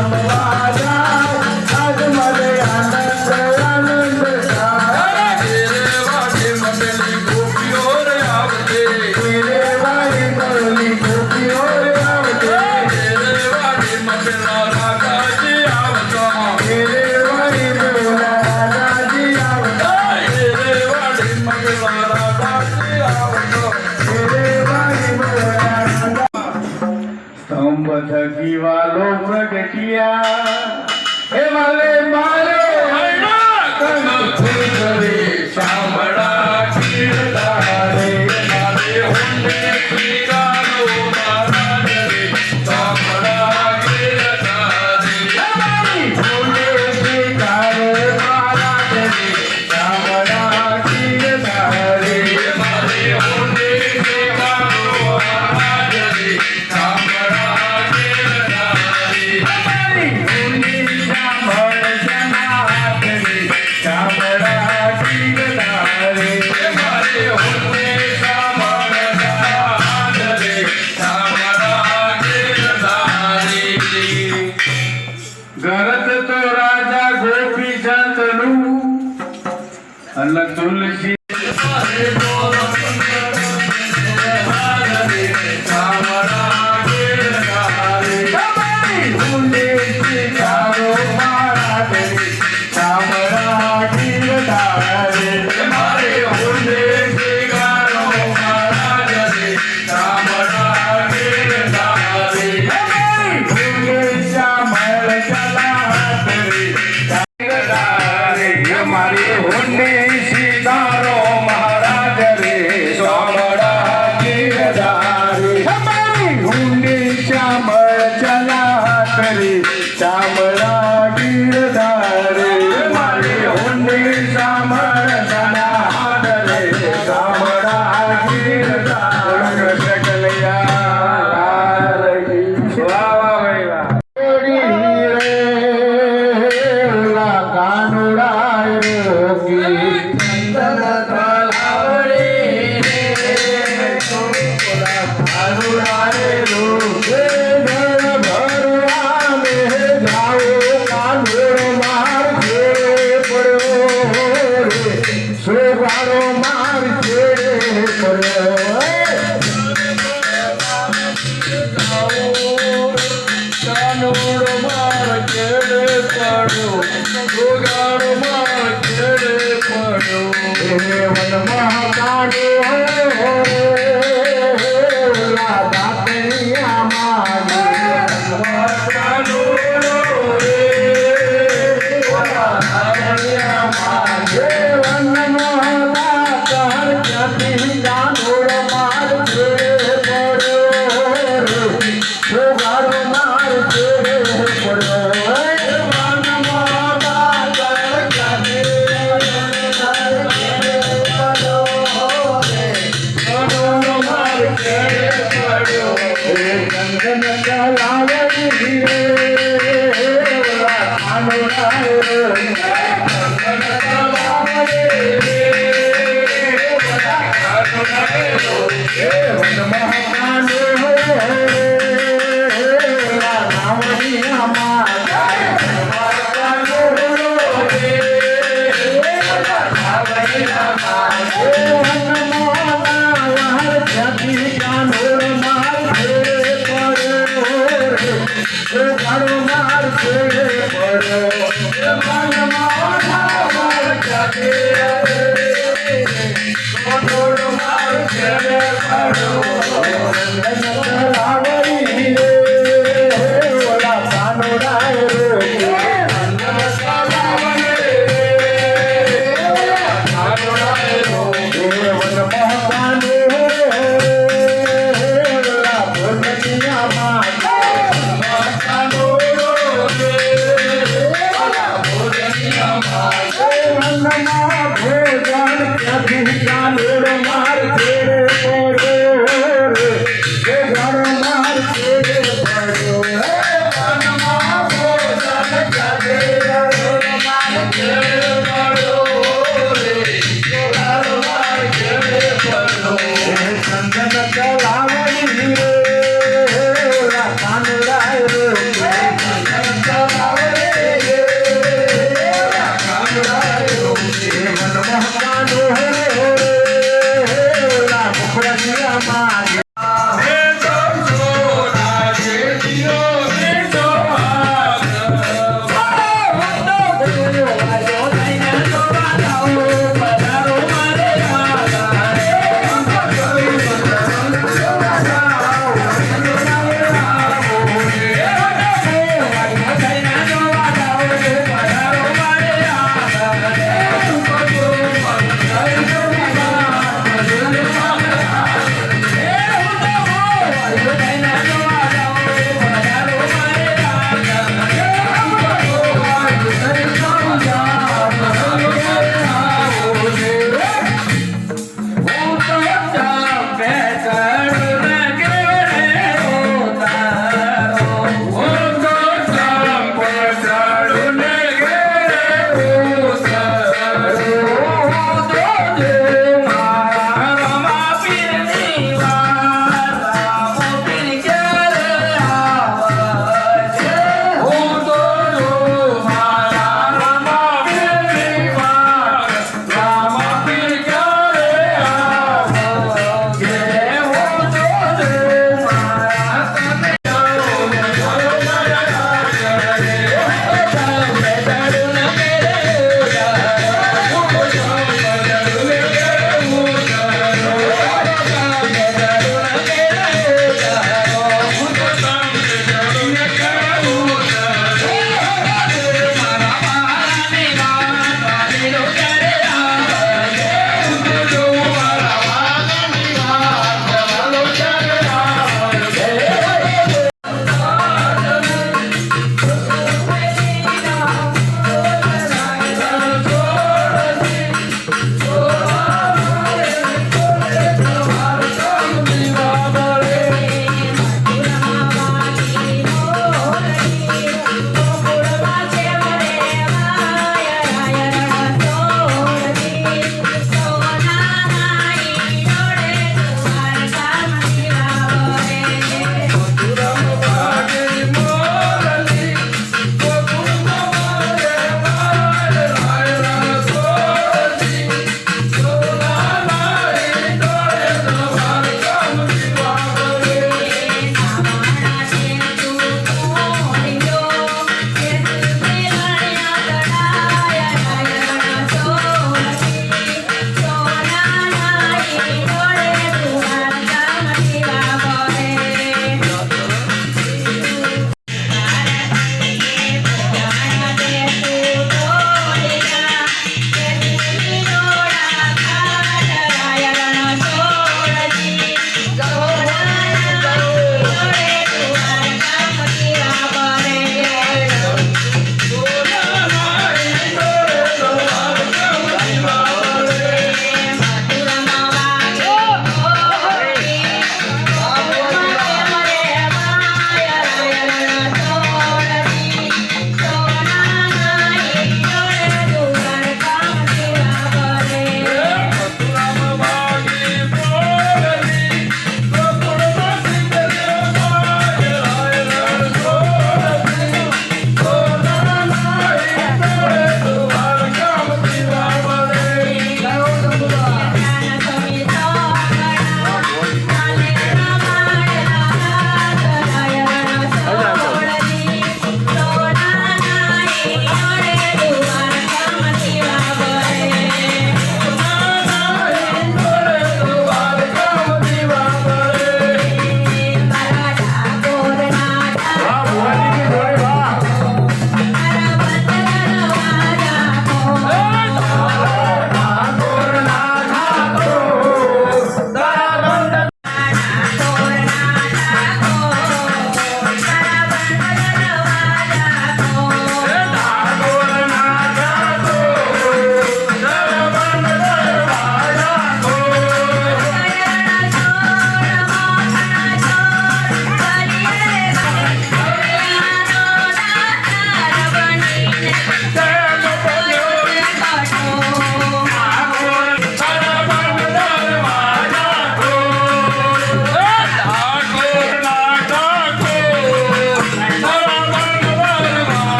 Wow. गरज तो राजा गोपी संतनु अल्ला तुलसी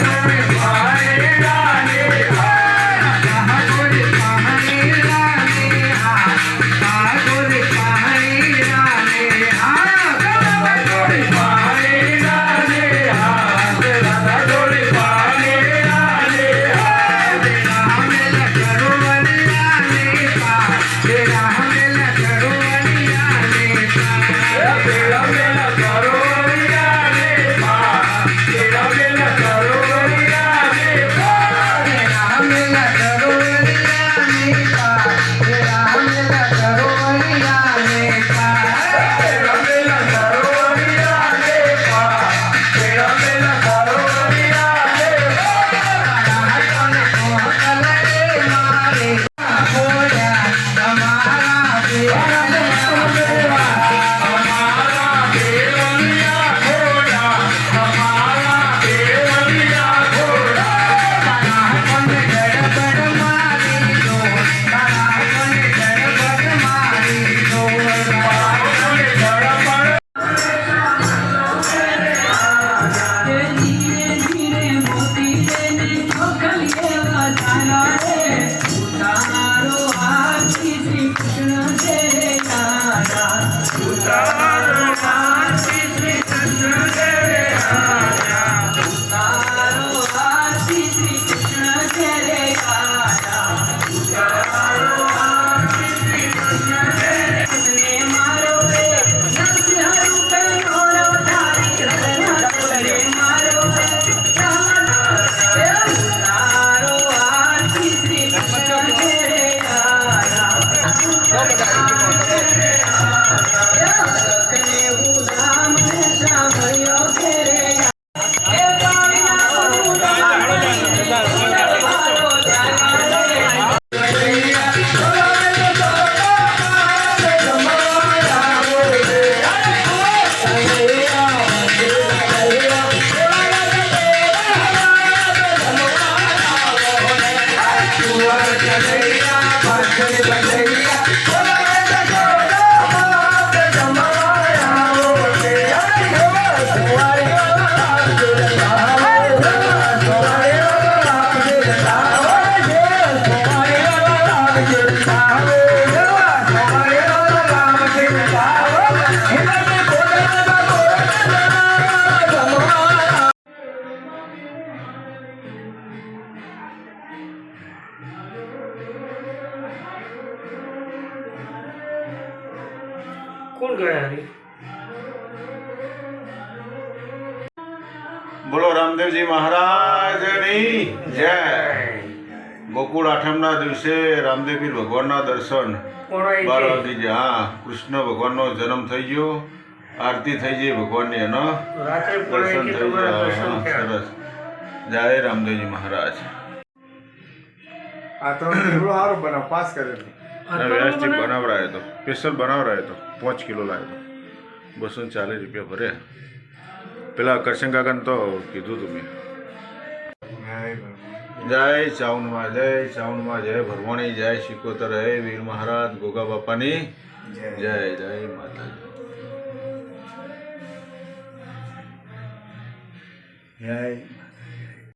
Música આઠમના દિવસે રામદેવપીર ભગવાનના દર્શન. બાર વાગી ગયા હા કૃષ્ણ ભગવાનનો જન્મ થઈ ગયો. આરતી થઈ ગઈ ભગવાનની એનો દર્શન થઈ ગયા. સરસ. જય રામદેવજી મહારાજ. આ તો થોડો સારો બનાવ પાસ કરેલું આ વ્યવસ્થિત તમને બનાવરાયો તો. સ્પેશિયલ બનાવરાયો તો. પાંચ કિલો લાવ્યો બસો ચાલીસ રૂપિયા ભરે. પેલા કરશન કાકાને તો કીધું તું મેં. જય ચાઉનમાં જય ચાઉનમાં જય ભરવાણી જય શિકોતર, હે વીર મહારાજ, ગોગા બાપાની જય જય માતાજી. જય